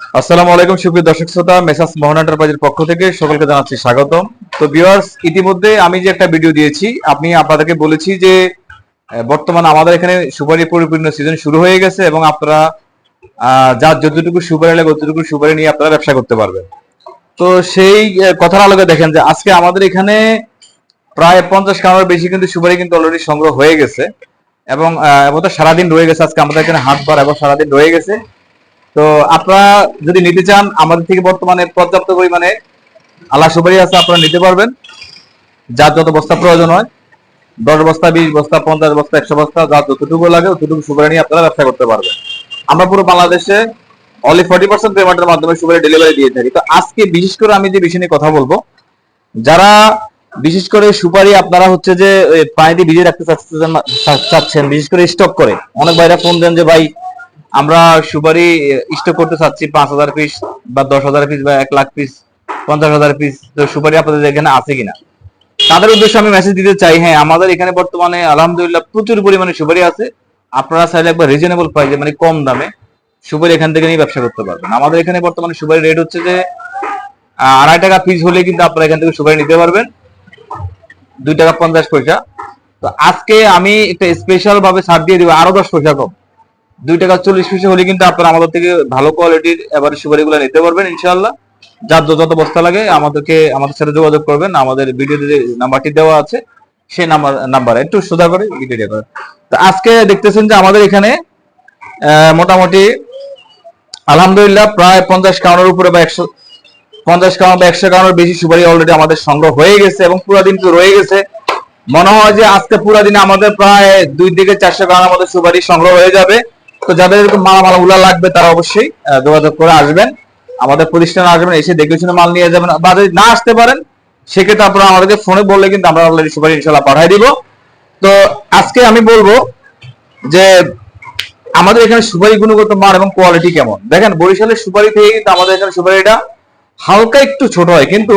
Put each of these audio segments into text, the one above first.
আসসালামু আলাইকুম, সুপ্রিয় দর্শক শ্রোতা, মেসাস মোহন এন্টারপ্রাইজের পক্ষ থেকে সকলকে জানাচ্ছি স্বাগতম। তো ভিউয়ার্স, ইতিমধ্যে আমি যে একটা ভিডিও দিয়েছি, আপনি আপনাদেরকে বলেছি যে আমাদের এখানে সুপারি পরিপূর্ণ সিজন শুরু হয়ে গেছে এবং আপনারা যার যতটুকু সুপারি লাগে সুপারি নিয়ে আপনারা ব্যবসা করতে পারবেন। তো সেই কথার আলোকে দেখেন যে, আজকে আমাদের এখানে প্রায় পঞ্চাশ কামার বেশি কিন্তু সুপারি কিন্তু অলরেডি সংগ্রহ হয়ে গেছে এবং সারাদিন রয়ে গেছে। আজকে আমাদের এখানে হাট বার এবং সারাদিন রয়ে গেছে। তো আপনারা যদি নিতে চান, আমাদের থেকে বর্তমানে পর্যাপ্ত পরিমাণে আলা সুপারি আছে, আপনারা নিতে পারবেন। যার যত বস্তা প্রয়োজন হয়, দশ বস্তা, বিশ বস্তা, পঞ্চাশ বস্তা, একশো বস্তা, যার যতটুকু লাগে ততটুকু সুপারি নিয়ে আপনারা ব্যবসা করতে পারবেন। আমরা পুরো বাংলাদেশে অনলি ফর্টি পার্সেন্ট পেমেন্টের মাধ্যমে সুপারি ডেলিভারি দিয়ে থাকি। তো আজকে বিশেষ করে আমি যে বিষয় নিয়ে কথা বলব, যারা বিশেষ করে সুপারি আপনারা হচ্ছে যে পানিতে ভিজিয়ে রাখতে চাচ্ছেন বিশেষ করে স্টক করে। অনেক ভাইরা ফোন দেন যে, ভাই আমরা সুপারি স্টক করতে চাচ্ছি পাঁচ হাজার পিস বা দশ হাজার পিস বা এক লাখ পিস পঞ্চাশ হাজার পিস তো সুপারি আপনাদের এখানে আছে কিনা? তাদের উদ্দেশ্যে আমি মেসেজ দিতে চাই। হ্যাঁ আমাদের এখানে বর্তমানে আলহামদুলিল্লাহ প্রচুর পরিমাণে সুপারি আছে। আপনারা চাইলে একবার রিজনেবল প্রাইসে মানে কম দামে সুপারি এখান থেকে নিয়ে ব্যবসা করতে পারবেন। আমাদের এখানে বর্তমানে সুপারি রেট হচ্ছে যে আড়াই টাকা পিস হলে কিন্তু আপনারা এখান থেকে সুপারি নিতে পারবেন। দুই টাকা পঞ্চাশ পয়সা। তো আজকে আমি একটা স্পেশাল ভাবে ছাড় দিয়ে দিব, আরও দশ পয়সা কম। দুই টাকা চল্লিশ পয়সা হলে কিন্তু আপনারা আমাদের থেকে ভালো কোয়ালিটির এবারে সুপারি গুলো নিতে পারবেন ইনশাল্লাহ যার যত বস্তা লাগে, আমাদেরকে, আমাদের সাথে যোগাযোগ করবেন। আমাদের ভিডিওতে যে নাম্বারটি দেওয়া আছে, সেই নাম্বার নাম্বার একটু সোজা করে ভিডিওটা করে। তো আজকে দেখতেছেন যে আমাদের এখানে মোটামুটি আলহামদুলিল্লাহ প্রায় পঞ্চাশ কাউনের উপরে বা একশো, পঞ্চাশ কাউন বা একশো কাউনের বেশি সুপারি অলরেডি আমাদের সংগ্রহ হয়ে গেছে এবং পুরো দিন তো রয়ে গেছে। মনে হয় যে আজকে পুরো দিনে আমাদের প্রায় দুই থেকে চারশো কাউনের আমাদের সুপারি সংগ্রহ হয়ে যাবে। তো যাদের এরকম মালামাল উলা লাগবে, তারা অবশ্যই যোগাযোগ করে আসবেন। আমাদের প্রতিষ্ঠানে আসবেন, এসে দেখে শুনে মাল নিয়ে যাবেন। বা যদি না আসতে পারেন, সেক্ষেত্রে আপনারা আমাদেরকে ফোনে বললে কিন্তু আমরা অলরেডি সুপারি ইনশাল্লাহ পাঠিয়ে দিব। তো আজকে আমি বলব যে, আমাদের এখানে সুপারি গুণগত মান এবং কোয়ালিটি কেমন? দেখেন, বরিশালের সুপারি থেকে কিন্তু আমাদের এখানে সুপারিটা হালকা একটু ছোট হয়, কিন্তু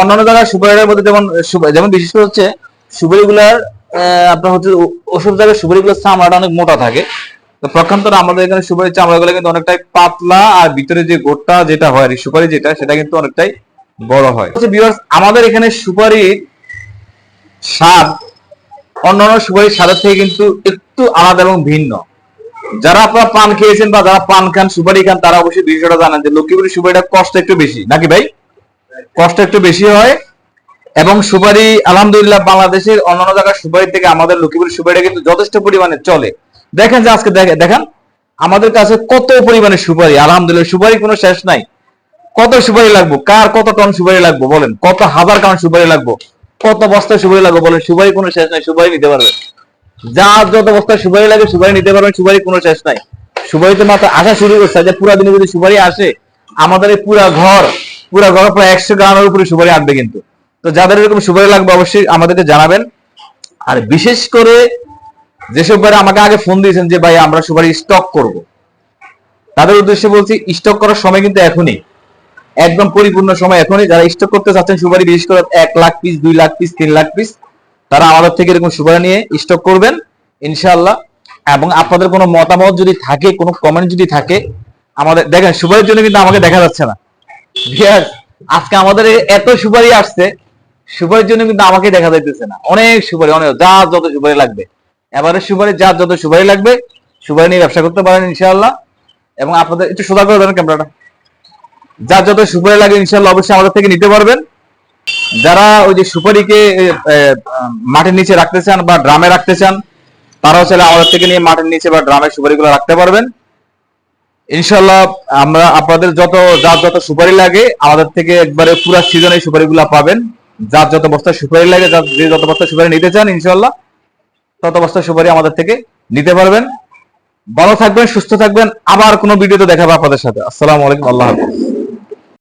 অন্যান্য জায়গায় সুপারিটার মধ্যে যেমন যেমন বিশেষ করে হচ্ছে সুপারিগুলার আপনার হচ্ছে ওসব জায়গায় সুপারিগুলোর চামড়াটা অনেক মোটা থাকে। তো প্রক্ষান্তর আমাদের এখানে সুপারির চামড়াগুলো কিন্তু অনেকটাই পাতলা আর ভিতরে যে গোটটা যেটা হয় সুপারি যেটা, সেটা কিন্তু অনেকটাই বড় হয়। হচ্ছে আমাদের এখানে সুপারির স্বাদ অন্যান্য সুপারির স্বাদের থেকে কিন্তু একটু আলাদা এবং ভিন্ন। যারা আপনারা পান খেয়েছেন বা যারা পান খান, সুপারি খান, তারা অবশ্যই বিষয়টা জানেন যে লক্ষ্মীপুরি সুপারিটা কষ্ট একটু বেশি। নাকি ভাই? কষ্ট একটু বেশি হয় এবং সুপারি, আলহামদুলিল্লাহ বাংলাদেশের অন্যান্য জায়গার সুপারি থেকে আমাদের লক্ষ্মীপুরি সুপারিটা কিন্তু যথেষ্ট পরিমাণে চলে। দেখেন যে আজকে দেখেন, আমাদের কাছে কত পরিমাণে সুপারি, আলহামদুলিল্লাহ সুপারি কোনো শেষ নাই। কত সুপারি লাগবো? কার কত টন সুপারি লাগবো বলেন? কত হাজার কারণ সুপারি লাগবো? কত বস্তা সুপারি লাগবো বলেন? সুপারি কোনো শেষ নাই, সুপারি নিতে পারবেন। যার যত বস্তা সুপারি লাগে, সুপারি নিতে পারবেন, সুপারি কোনো শেষ নাই। সুপারিতে মাত্র আসা শুরু করছে যে পুরা দিনে যদি সুপারি আসে, আমাদের পুরা ঘর পুরা ঘর প্রায় একশো গ্রামের উপরে সুপারি আসবে কিন্তু। তো যাদের এরকম সুপারি লাগবে অবশ্যই আমাদেরকে জানাবেন। আর বিশেষ করে যেসব ভাইরা আমাকে আগে ফোন দিয়েছেন যে, ভাই, আমরা সুপারি স্টক করব। তাদের উদ্দেশ্যে বলছি স্টক করার সময় কিন্তু এখনই, একদম পরিপূর্ণ সময় এখনই। যারা স্টক করতে চাচ্ছেন সুপারি, বিশেষ করে এক লাখ পিস দুই লাখ পিস তিন লাখ পিস তারা আমাদের থেকে এরকম সুপারি নিয়ে স্টক করবেন, ইনশাআল্লাহ। এবং আপনাদের কোনো মতামত যদি থাকে, কোনো কমেন্ট যদি থাকে, আমাদের, দেখেন, সুপারির জন্য কিন্তু আমাকে দেখা যাচ্ছে না। আজকে আমাদের এত সুপারি আসছে, সুপারির জন্য কিন্তু আমাকে দেখা যাইতেছে না। অনেক সুপারি, অনেক, যা যত সুপারি লাগবে। এবারে সুপারি যার যত সুপারি লাগবে, সুপারি নিয়ে ব্যবসা করতে পারেন ইনশাআল্লাহ। এবং আপনাদের একটু সোজা করে দেবেন ক্যামেরাটা। যার যত সুপারি লাগে ইনশাআল্লাহ অবশ্যই আমাদের থেকে নিতে পারবেন। যারা ওই যে সুপারিকে মাটির নিচে রাখতে চান বা ড্রামে রাখতে চান, তারাও চাইলে আমাদের থেকে নিয়ে মাটির নিচে বা ড্রামে সুপারিগুলো রাখতে পারবেন। ইনশাল্লাহ আমরা আপনাদের যত, যার যত সুপারি লাগে, আমাদের থেকে একবারে পুরো সিজনে সুপারিগুলো পাবেন। যার যত বস্তা সুপারি লাগে, যার যে যত বস্তা সুপারি নিতে চান ইনশাল্লাহ তত বস্তা সুপারি আমাদের থেকে নিতে পারবেন। ভালো থাকবেন, সুস্থ থাকবেন। আবার কোনো ভিডিওতে দেখাবো আপনাদের সাথে। আসসালামু আলাইকুম, আল্লাহ হাফিজ।